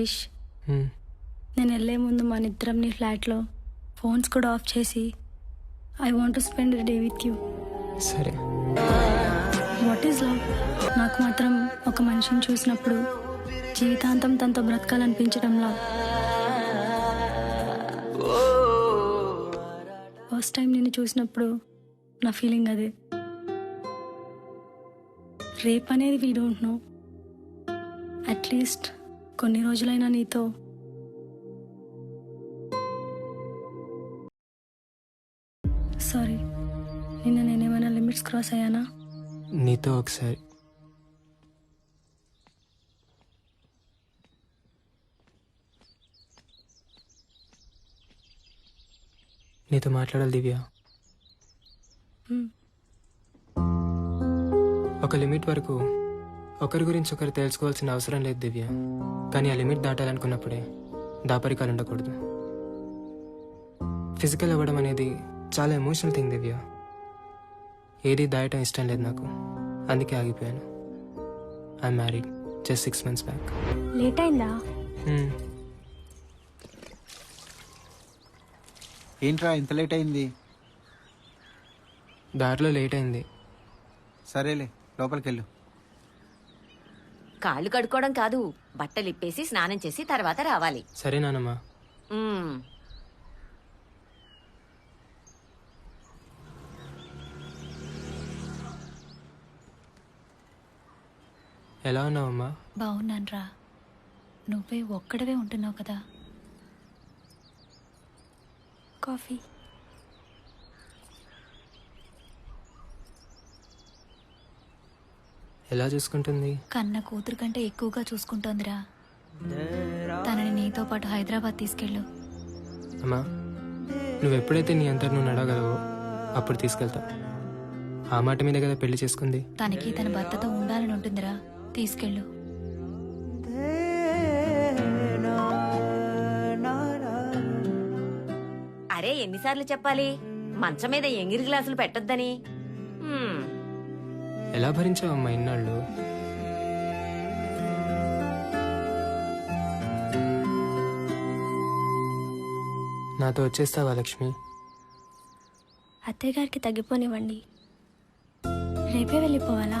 Wish. హ్మ్. నేను వెళ్ళే ముందు మన ఇద్దరంని ఫ్లాట్లో ఫోన్స్ కూడా ఆఫ్ చేసి I want to spend day with you. సరే. What is love? నాకు మాత్రం ఒక మనిషిని చూసినప్పుడు జీవితాంతం తనతో బ్రతకాలనిపించడంలా. ఫస్ట్ టైం నిన్ను చూసినప్పుడు నా ఫీలింగ్ అదే. రేప్ అనేది వీ డోంట్ నో అట్లీస్ట్ కొన్ని రోజులైనా నీతో. సారీ నిన్న నేనేమైనా లిమిట్స్ క్రాస్ అయ్యానా? నీతో ఒకసారి. నీతో మాట్లాడాలి దివ్య. ఒక లిమిట్ వరకు ఒకరి గురించి ఒకరు తెలుసుకోవాల్సిన అవసరం లేదు దివ్య. కానీ ఆ లిమిట్ దాటాలనుకున్నప్పుడే దాపరికాలు ఉండకూడదు. ఫిజికల్ అవ్వడం అనేది చాలా ఎమోషనల్ థింగ్ దివ్య. ఏది దాయటం ఇష్టం లేదు నాకు. అందుకే ఆగిపోయాను. I married just six months back. Late అయిందా? ఏంట్రా ఇంత లేట్ అయింది? దారిలో లేట్ అయింది. సరేలే లోపలికి వెళ్ళు కాళ్ళు కడుక్కోవడం కాదు. బట్టలు ఇప్పేసి స్నానం చేసి తర్వాత రావాలి. సరే నానమ్మా. మ్మ్. ఎలా ఉన్నావమ్మా? బాగున్నాను నువ్వే ఒక్కడవే ఉంటున్నావు కదా. కాఫీ. ఎలా చూసుకుంటుంది? కన్న కూతురు కంటే ఎక్కువగా చూసుకుంటోందిరా. తనని నీతో పాటు హైదరాబాద్ తీసుకెళ్ళు. అమ్మా నువ్వు ఎప్పుడైతే నీ అంతటి నువ్వు నడవగలవో అప్పుడు తీసుకెళ్తా. ఆ మాట మీద కదా పెళ్ళి చేసుకుంది. తనకి తన భర్తతో ఉండాలని ఉంటుందిరా. తీసుకెళ్ళు. అరే ఎన్నిసార్లు చెప్పాలి? మంచం మీద ఎంగిరి గ్లాసులు పెట్టొద్దని. ఎలా భరించావమ్మా ఇన్నాళ్ళు? నాతో వచ్చేస్తావా లక్ష్మి? అత్తయ్య గారికి తగ్గిపోనివ్వండి. రేపే వెళ్ళిపోవాలా?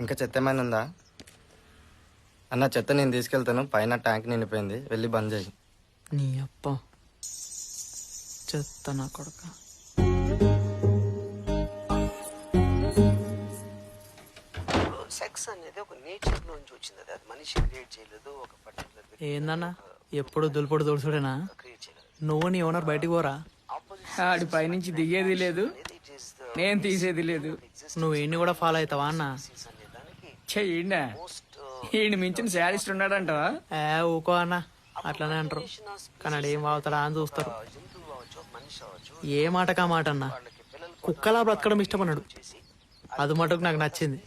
ఇంకా చెత్త ఏమైనా ఉందా? అన్న చెత్త నేను తీసుకెళ్తాను. పైన ట్యాంక్ నిండిపోయింది. వెళ్ళి బంద్ చేయి. నీ అప్ప. చెత్త నా కొడుకా. సెక్స్ అనేది ఒక నేచర్ నుంచి వచ్చింది అది అది మనిషి క్రియేట్ చేయలేదు ఒక పర్టికులర్ ఏందన్నా ఎప్పుడు దులుపుడు దుడుచుడేనా క్రియేట్ చేయలేదు నువ్వు నీ ఓనర్ బయటికి పోరా? ఆడి పైనుంచి దిగేది లేదు. నేను తీసేది లేదు. నువ్వు ఎన్ని కూడా ఫాలో అవుతావా అన్న? చెయ్యండా ఈయన మించిన శారీస్ట్ ఉన్నాడంటవా? ఏ ఊకో అన్న. అట్లనే అంటారు. కానీ ఆడు ఏం వాగుతాడా అని చూస్తారు. జంతువు కావచ్చు ఒక ఏ మాటకా మాట అన్నా? కుక్కలా బ్రతకడం ఇష్టపడ్డాడు. అది మటుకు నాకు నచ్చింది.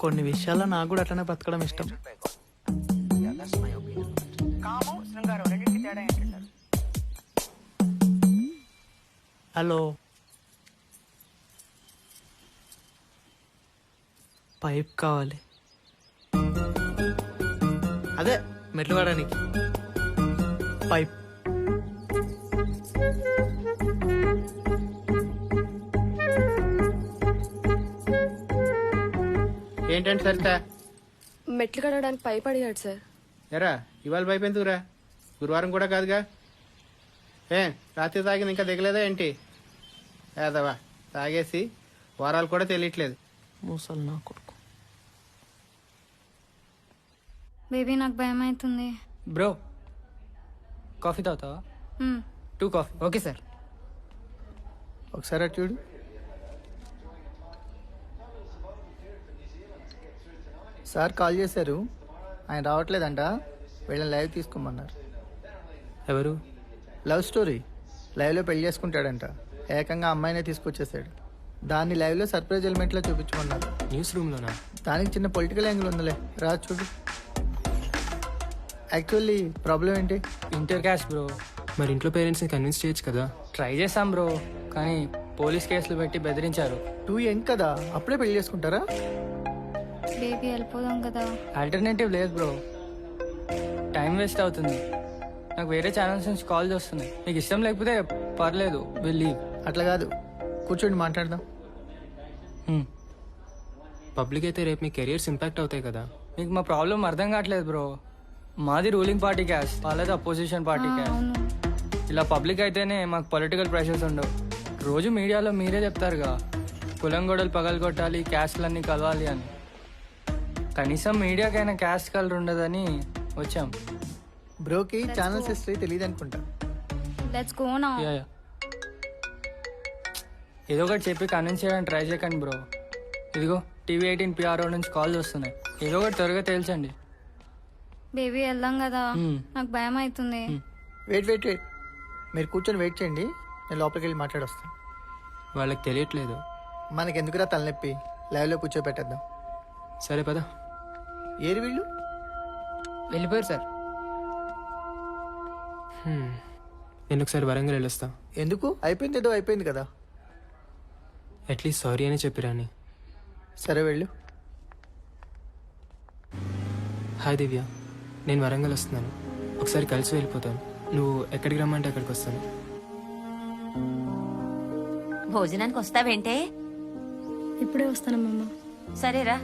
కొన్ని విషయాల్లో నాకు కూడా అట్లనే బతకడం ఇష్టం. హలో. పైప్ కావాలి. అదే మెట్లు వాడడానికి పైప్. ఏంటంటే సరిత? మెట్లు కడగడానికి పైప్ అడిగాడు సార్. ఎరా ఇవాళ పైపు ఎందుకురా గురువారం కూడా కాదుగా? ఏ రాత్రి తాగింది ఇంకా దిగలేదా ఏంటి? ఏదవా తాగేసి వారాలు కూడా తెలియట్లేదు. మూసలు నా కొడుకు. బేబీ నాకు భయం అవుతుంది. బ్రో కాఫీ తాగుతావా. Two coffee. Okay sir. ఒకసారి అటు చూడు. సార్ కాల్ చేశారు. ఆయన రావట్లేదంట. వీళ్ళని లైవ్ తీసుకోమన్నారు. ఎవరు? Love story. లైవ్లో పెళ్ళి చేసుకుంటాడంట. ఏకంగా అమ్మాయినే తీసుకొచ్చేసాడు. దాన్ని లైవ్లో సర్ప్రైజ్ ఎలిమెంట్లో చూపించమన్నారు. న్యూస్ రూమ్లోనా? దానికి చిన్న పొలిటికల్ యాంగిల్ ఉందిలే. రా చూడు. యాక్చువల్లీ ప్రాబ్లం ఏంటి? Inter caste bro. మరి ఇంట్లో పేరెంట్స్ని కన్విన్స్ చేయొచ్చు కదా? ట్రై చేసాం బ్రో. కానీ పోలీస్ కేసులు పెట్టి బెదిరించారు. టూ యంగ్ కదా. అప్పుడే పెళ్ళి చేసుకుంటారా? బేబీ వెళ్ళిపోదాం కదా. ఆల్టర్నేటివ్ లేదు బ్రో టైం వేస్ట్ అవుతుంది. నాకు వేరే ఛానల్స్ నుంచి కాల్ వస్తున్నాయి మీకు ఇష్టం లేకపోతే పర్లేదు వెళ్ళి అట్లా కాదు. కూర్చోండి మాట్లాడదాం. పబ్లిక్ అయితే రేపు మీ కెరియర్స్ ఇంపాక్ట్ అవుతాయి కదా. మీకు మా ప్రాబ్లం అర్థం కావట్లేదు బ్రో మాది రూలింగ్ పార్టీ క్యాష్ వాళ్ళది అపోజిషన్ పార్టీ క్యాష్ ఇలా పబ్లిక్ అయితేనే మాకు పొలిటికల్ ప్రెషర్స్ ఉండవు. రోజు మీడియాలో మీరే చెప్తారుగా. కులం గొడవలు పగలగొట్టాలి క్యాస్ట్లన్నీ కలవాలి అని. కనీసం మీడియాకైనా క్యాస్ట్ కలర్ ఉండదని వచ్చాం. బ్రోకి ఛానల్స్ హిస్టరీ తెలియదు అనుకుంటా లెట్స్ గో నా యా, యా. ఏదో ఒకటి చెప్పి కన్విన్స్ చేయడానికి ట్రై చేయకండి బ్రో. ఇదిగో టీవీ ఎయిటీన్ పిఆర్ఓ నుంచి కాల్ వస్తున్నాయి. ఏదో ఒకటి త్వరగా తేల్చండి. బేబీ వెళ్దాం కదా. మ్మ్. నాకు భయం అవుతుంది. వెయిట్ వెయిట్ వెయిట్ మీరు కూర్చొని వెయిట్ చేయండి. నేను లోపలికి వెళ్ళి మాట్లాడొస్తాను వాళ్ళకి తెలియట్లేదు. మనకి ఎందుకురా తలనొప్పి లైవ్లో కూర్చోబెట్టేద్దాం. సరే పదా. ఏరి వీళ్ళు? వెళ్ళిపోయారు సార్. నేను ఒకసారి వరంగల్ వెళ్ళొస్తా. ఎందుకు? అయిపోయింది ఏదో అయిపోయింది కదా. అట్లీస్ట్ సారీ అని చెప్పిరాని సరే వెళ్ళు. హాయ్ దివ్య. నేను వరంగల్ వస్తున్నాను. ఒకసారి కలిసి వెళ్ళిపోతాను. నువ్వు ఎక్కడికి రమ్మంటే అక్కడికి వస్తాను. భోజనానికి వస్తావేంటే? ఇప్పుడే వస్తానమ్మమ్మ సరేరా.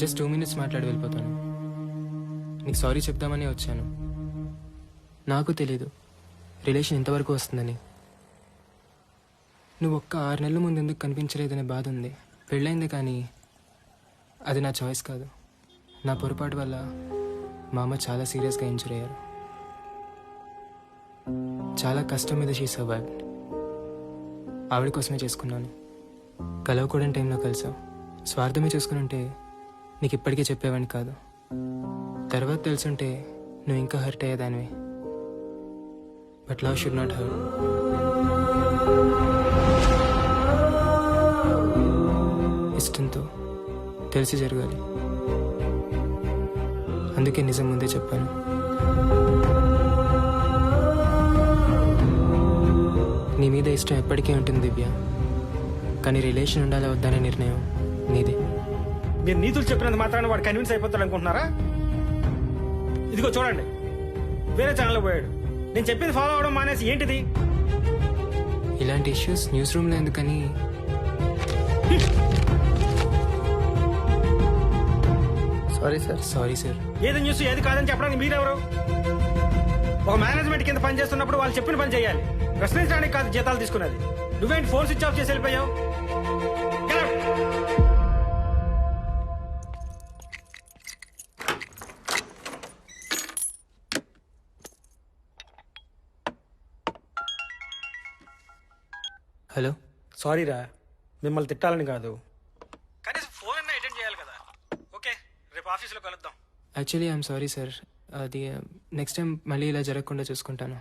జస్ట్ టూ మినిట్స్ మాట్లాడి వెళ్ళిపోతాను. నీకు సారీ చెప్దామని వచ్చాను. నాకు తెలీదు. రిలేషన్ ఇంతవరకు వస్తుందని. నువ్వు ఒక్క ఆరు నెలల ముందు ఎందుకు కనిపించలేదనే బాధ ఉంది. పెళ్ళైంది కానీ అది నా చాయిస్ కాదు. నా పొరపాటు వల్ల మా అమ్మ చాలా సీరియస్గా ఇంజూర్ అయ్యారు. చాలా కష్టం మీద షీ సర్వైవ్ ఆవిడ కోసమే చేసుకున్నాను. కలవకూడని టైంలో కలిసావు స్వార్థమే చేసుకుని ఉంటే నీకు ఇప్పటికే చెప్పేవాడిని కాదు. తర్వాత తెలుసుంటే నువ్వు ఇంకా hurt అయ్యేదానివి. But love should not hurt ఇష్టంతో తెలిసి జరగాలి. అందుకే నిజం ముందే చెప్పాను. నీ మీద ఇష్టం ఎప్పటికీ ఉంటుంది దివ్య. కానీ రిలేషన్ ఉండాలా వద్దనే నిర్ణయం నీదే. మీరు నీతులు చెప్పినంత మాత్రాన వాడు కన్విన్స్ అయిపోతాడు అనుకుంటున్నారా? ఇదిగో చూడండి. వేరే ఛానల్లో పోయాడు. నేను చెప్పింది ఫాలో అవడం మానేసి ఏంటిది? ఇలాంటి ఇష్యూస్ న్యూస్ రూమ్లో ఎందుకని? సారీ సార్ సారీ సార్ ఏది న్యూస్ ఏది కాదని చెప్పడానికి మీరెవరు? ఒక మేనేజ్మెంట్ కింద పని చేస్తున్నప్పుడు వాళ్ళు చెప్పిన పని చేయాలి. ప్రశ్నించడానికి కాదు జీతాలు తీసుకున్నది నువ్వేంటి ఫోన్ స్విచ్ ఆఫ్ చేసి వెళ్ళిపోయావు? హలో. సారీ రా మిమ్మల్ని తిట్టాలని కాదు. కనీసం ఫోన్ అన్నా అటెండ్ చేయాలి కదా. ఓకే రేపు ఆఫీస్లో కలుద్దాం. యాక్చువల్లీ ఐఎమ్ సారీ సార్ అది నెక్స్ట్ టైం మళ్ళీ ఇలా జరగకుండా చూసుకుంటాను.